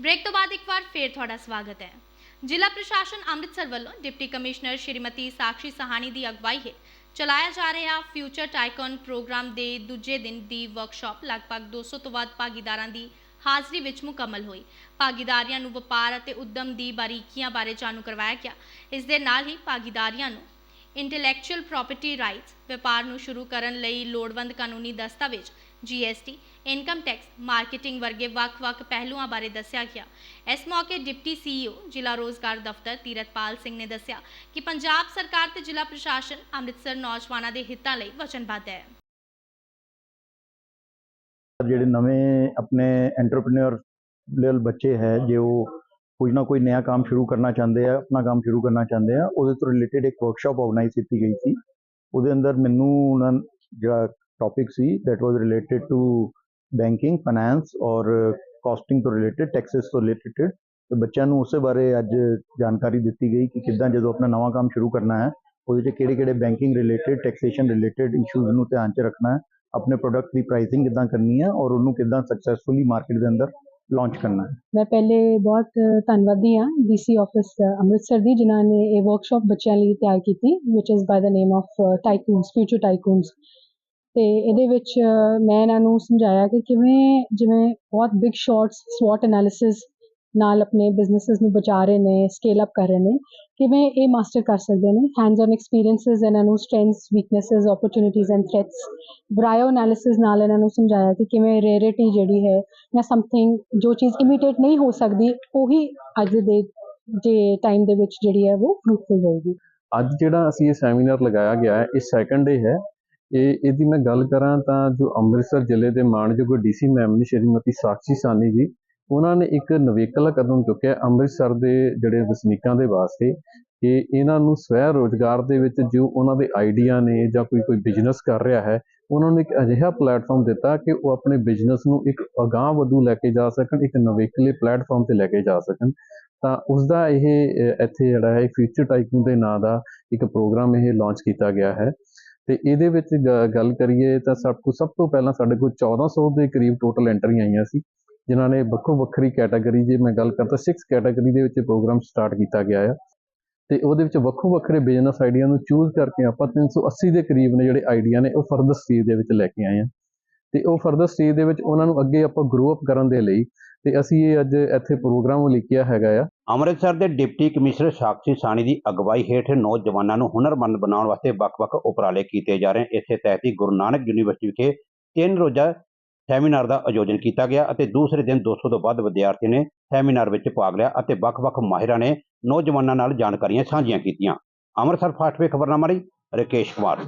Break ਤੋਂ ਬਾਅਦ ਇੱਕ ਵਾਰ ਫੇਰ ਤੁਹਾਡਾ ਸਵਾਗਤ ਹੈ। ਜ਼ਿਲ੍ਹਾ ਪ੍ਰਸ਼ਾਸਨ ਅੰਮ੍ਰਿਤਸਰ ਵੱਲੋਂ ਡਿਪਟੀ ਕਮਿਸ਼ਨਰ ਸ਼੍ਰੀਮਤੀ ਸਾਕਸ਼ੀ ਸਹਾਨੀ ਦੀ ਅਗਵਾਈ ਹੇਠ ਚਲਾਇਆ ਜਾ ਰਿਹਾ ਫਿਊਚਰ ਟਾਈਕਨ ਪ੍ਰੋਗਰਾਮ ਦੇ ਦੂਜੇ ਦਿਨ ਦੀ ਵਰਕਸ਼ਾਪ ਲਗਭਗ 200 ਤੋਂ ਵੱਧ ਭਾਗੀਦਾਰਾਂ ਦੀ ਹਾਜ਼ਰੀ ਵਿੱਚ ਮੁਕੰਮਲ ਹੋਈ। ਭਾਗੀਦਾਰੀਆਂ ਨੂੰ ਵਪਾਰ ਅਤੇ ਉਦਮ ਦੀ ਬਾਰੀਕੀਆਂ ਬਾਰੇ ਜਾਣੂ ਕਰਵਾਇਆ ਗਿਆ। ਇਸ ਦੇ ਨਾਲ ਹੀ ਭਾਗੀਦਾਰੀਆਂ ਨੂੰ ਇੰਟੈਲੈਕਚੁਅਲ ਪ੍ਰਾਪਰਟੀ ਰਾਈਟਸ ਵਪਾਰ ਨੂੰ ਸ਼ੁਰੂ ਕਰਨ ਲਈ ਲੋੜਵੰਦ ਕਾਨੂੰਨੀ ਦਸਤਾਵੇਜ਼ GST ਇਨਕਮ ਟੈਕਸ ਮਾਰਕੀਟਿੰਗ ਵਰਗੇ ਵੱਖ-ਵੱਖ ਪਹਿਲੂਆਂ ਬਾਰੇ ਦੱਸਿਆ ਗਿਆ। ਇਸ ਮੌਕੇ ਡਿਪਟੀ CEO ਜ਼ਿਲ੍ਹਾ ਰੋਜ਼ਗਾਰ ਦਫ਼ਤਰ ਤੀਰਥਪਾਲ ਸਿੰਘ ਨੇ ਦੱਸਿਆ ਕਿ ਪੰਜਾਬ ਸਰਕਾਰ ਤੇ ਜ਼ਿਲ੍ਹਾ ਪ੍ਰਸ਼ਾਸਨ ਅੰਮ੍ਰਿਤਸਰ ਨੌਜਵਾਨਾਂ ਦੇ ਹਿੱਤਾਂ ਲਈ ਵਚਨਬੱਧ ਹੈ। ਜਿਹੜੇ ਨਵੇਂ ਆਪਣੇ ਐਂਟਰਪ੍ਰੀਨਿਓਰਲ ਬੱਚੇ ਹੈ, ਜੋ ਕੁਝ ਨਾ ਕੋਈ ਨਵਾਂ ਕੰਮ ਸ਼ੁਰੂ ਕਰਨਾ ਚਾਹੁੰਦੇ ਆ, ਆਪਣਾ ਕੰਮ ਸ਼ੁਰੂ ਕਰਨਾ ਚਾਹੁੰਦੇ ਆ, ਉਹਦੇ ਤੋਂ ਰਿਲੇਟਡ ਇੱਕ ਵਰਕਸ਼ਾਪ ਆਰਗੇਨਾਈਜ਼ ਕੀਤੀ ਗਈ ਸੀ। ਉਹਦੇ ਅੰਦਰ ਮੈਨੂੰ ਉਹਨਾਂ ਜਿਹੜਾ topic C that was related to banking finance ਔਰ ਕਾਸਟਿੰਗ ਤੋਂ ਰਿਲੇਟਡ ਟੈਕਸਸ ਤੋਂ ਰਿਲੇਟਡ ਤੇ ਬੱਚਿਆਂ ਨੂੰ ਉਸੇ ਬਾਰੇ ਅੱਜ ਜਾਣਕਾਰੀ ਦਿੱਤੀ ਗਈ ਕਿ ਕਿੱਦਾਂ ਜਦੋਂ ਆਪਣਾ ਨਵਾਂ ਕੰਮ ਸ਼ੁਰੂ ਕਰਨਾ ਹੈ ਉਹਦੇ 'ਚ ਕਿਹੜੇ ਕਿਹੜੇ banking related taxation related issues ਨੂੰ ਧਿਆਨ 'ਚ ਰੱਖਣਾ ਹੈ ਆਪਣੇ ਪ੍ਰੋਡਕਟ ਦੀ ਪ੍ਰਾਈਸਿੰਗ ਕਿੱਦਾਂ ਕਰਨੀ ਹੈ ਔਰ ਉਹਨੂੰ ਕਿੱਦਾਂ ਸਕਸੈਸਫੁਲੀ ਮਾਰਕੀਟ ਦੇ ਅੰਦਰ ਲਾਂਚ ਕਰਨਾ ਹੈ ਮੈਂ ਪਹਿਲੇ ਬਹੁਤ ਧੰਨਵਾਦੀ ਹਾਂ ਡੀਸੀ ਆਫਿਸ ਅੰਮ੍ਰਿਤਸਰ ਦੀ ਜਿਨ੍ਹਾਂ ਨੇ ਇਹ ਵਰਕਸ਼ਾਪ ਬੱਚਿਆਂ ਲਈ ਤਿਆਰ ਕੀਤੀ ਵਿਚ is by the name of tycoons future tycoons ਤੇ ਇਹਦੇ ਵਿੱਚ ਮੈਂ ਇਹਨਾਂ ਨੂੰ ਸਮਝਾਇਆ ਕਿ ਕਿਵੇਂ, ਜਿਵੇਂ ਬਹੁਤ ਬਿਗ ਸ਼ਾਟਸ ਸਵਾਟ ਐਨਾਲਿਸਿਸ ਨਾਲ ਆਪਣੇ ਬਿਜ਼ਨੈਸਸ ਨੂੰ ਬਚਾ ਰਹੇ ਨੇ ਸਕੇਲ ਅਪ ਕਰ ਰਹੇ ਨੇ, ਕਿਵੇਂ ਇਹ ਮਾਸਟਰ ਕਰ ਸਕਦੇ ਨੇ ਹੈਂਡਸ ਔਨ ਐਕਸਪੀਰੀਐਂਸਸ ਇਹਨਾਂ ਨੂੰ strengths weaknesses opportunities and threats ਬਰਾਇਓ analysis ਨਾਲ ਇਹਨਾਂ ਨੂੰ ਸਮਝਾਇਆ ਕਿ ਕਿਵੇਂ ਰੇਅਰਿਟੀ ਜਿਹੜੀ ਹੈ ਜਾਂ ਸਮਥਿੰਗ ਜੋ ਚੀਜ਼ ਇਮੀਡੀਏਟ ਨਹੀਂ ਹੋ ਸਕਦੀ, ਉਹੀ ਅੱਜ ਦੇ ਦੇ ਟਾਈਮ ਦੇ ਵਿੱਚ ਜਿਹੜੀ ਹੈ ਉਹ ਫਰੂਟਫੁਲ ਹੋਏਗੀ ਅੱਜ ਜਿਹੜਾ ਅਸੀਂ ਇਹ ਸੈਮੀਨਾਰ ਲਗਾਇਆ ਗਿਆ ਹੈ, ਇਹ ਸੈਕੰਡ ਡੇ ਹੈ। ਇਹ, ਇਹਦੀ ਮੈਂ ਗੱਲ ਕਰਾਂ ਤਾਂ ਜੋ ਅੰਮ੍ਰਿਤਸਰ ਜ਼ਿਲ੍ਹੇ ਦੇ ਮਾਣਯੋਗ ਡੀਸੀ ਮੈਮ ਨੇ ਸ਼੍ਰੀਮਤੀ ਸਾਕਸ਼ੀ ਸਾਨੀ ਜੀ, ਉਹਨਾਂ ਨੇ ਇੱਕ ਨਵੇਕਲਾ ਕਦਮ ਚੁੱਕਿਆ ਅੰਮ੍ਰਿਤਸਰ ਦੇ ਜਿਹੜੇ ਵਸਨੀਕਾਂ ਦੇ ਵਾਸਤੇ ਕਿ ਇਹਨਾਂ ਨੂੰ ਸਵੈ ਰੋਜ਼ਗਾਰ ਦੇ ਵਿੱਚ ਜੋ ਉਹਨਾਂ ਦੇ ਆਈਡੀਆ ਨੇ ਜਾਂ ਕੋਈ ਕੋਈ ਬਿਜ਼ਨਸ ਕਰ ਰਿਹਾ ਹੈ, ਉਹਨਾਂ ਨੂੰ ਇੱਕ ਅਜਿਹਾ ਪਲੇਟਫਾਰਮ ਦਿੱਤਾ ਕਿ ਉਹ ਆਪਣੇ ਬਿਜ਼ਨਸ ਨੂੰ ਇੱਕ ਅਗਾਂਹ ਵਧੂ ਲੈ ਕੇ ਜਾ ਸਕਣ, ਇੱਕ ਨਵੇਕਲੇ ਪਲੇਟਫਾਰਮ ਤੇ ਲੈ ਕੇ ਜਾ ਸਕਣ। ਤਾਂ ਉਸ ਦਾ ਇਹ ਇੱਥੇ ਜਿਹੜਾ ਹੈ ਫਿਊਚਰ ਟਾਈਕੂਨ ਦੇ ਨਾਂ ਦਾ ਇੱਕ ਪ੍ਰੋਗਰਾਮ ਇਹ ਲਾਂਚ ਕੀਤਾ ਗਿਆ ਹੈ। ਤੇ ਇਹਦੇ ਵਿੱਚ ਗ- ਗੱਲ ਕਰੀਏ ਤਾਂ ਸਭ ਕੁਝ ਸਭ ਤੋਂ ਪਹਿਲਾਂ ਸਾਡੇ ਕੋਲ 1400 ਦੇ ਕਰੀਬ ਟੋਟਲ ਐਂਟਰੀਆਂ ਆਈਆਂ ਸੀ, ਜਿਨ੍ਹਾਂ ਨੇ ਵੱਖੋ ਵੱਖਰੀ ਕੈਟਾਗਰੀ ਜੇ ਮੈਂ ਗੱਲ ਕਰਦਾ 6 ਕੈਟਾਗਰੀ ਦੇ ਵਿੱਚ ਪ੍ਰੋਗਰਾਮ ਸਟਾਰਟ ਕੀਤਾ ਗਿਆ ਆ। ਤੇ ਉਹਦੇ ਵਿੱਚ ਵੱਖੋ ਵੱਖਰੇ ਬਿਜ਼ਨਸ ਆਈਡੀਆ ਨੂੰ ਚੂਜ਼ ਕਰਕੇ ਆਪਾਂ 380 ਦੇ ਕਰੀਬ ਨੇ ਜਿਹੜੇ ਆਈਡੀਆ ਨੇ, ਉਹ ਫਰਦਰ ਸਟੇਜ ਦੇ ਵਿੱਚ ਲੈ ਕੇ ਆਏ ਹਾਂ ਤੇ ਉਹ ਫਰਦਰ ਸਟੇਜ ਦੇ ਵਿੱਚ ਉਹਨਾਂ ਨੂੰ ਅੱਗੇ ਆਪਾਂ ਗਰੋ ਅਪ ਕਰਨ ਦੇ ਲਈ, ਤੇ ਅਸੀਂ ਇਹ ਅੱਜ ਇੱਥੇ ਪ੍ਰੋਗਰਾਮ ਲਿਖਿਆ ਹੈਗਾ ਆ। ਅੰਮ੍ਰਿਤਸਰ ਦੇ ਡਿਪਟੀ ਕਮਿਸ਼ਨਰ ਸਾਕਸ਼ੀ ਸਾਣੀ ਦੀ ਅਗਵਾਈ ਹੇਠ ਨੌਜਵਾਨਾਂ ਨੂੰ ਹੁਨਰਮੰਦ ਬਣਾਉਣ ਵਾਸਤੇ ਵੱਖ-ਵੱਖ ਉਪਰਾਲੇ ਕੀਤੇ ਜਾ ਰਹੇ ਇਸੇ ਤਹਿਤ ਹੀ ਗੁਰੂ ਨਾਨਕ ਯੂਨੀਵਰਸਿਟੀ ਵਿਖੇ ਤਿੰਨ ਰੋਜ਼ਾ ਸੈਮੀਨਾਰ ਦਾ ਆਯੋਜਨ ਕੀਤਾ ਗਿਆ ਅਤੇ ਦੂਸਰੇ ਦਿਨ 200 ਤੋਂ ਵੱਧ ਵਿਦਿਆਰਥੀਆਂ ਨੇ ਸੈਮੀਨਾਰ ਵਿੱਚ ਭਾਗ ਲਿਆ ਅਤੇ ਵੱਖ-ਵੱਖ ਮਾਹਿਰਾਂ ਨੇ ਨੌਜਵਾਨਾਂ ਨਾਲ ਜਾਣਕਾਰੀਆਂ ਸਾਂਝੀਆਂ ਕੀਤੀਆਂ। ਅੰਮ੍ਰਿਤਸਰ ਫਾਸਟ ਵੇ ਖਬਰਨਾਮਾ ਲਈ ਰਕੇਸ਼ ਕੁਮਾਰ।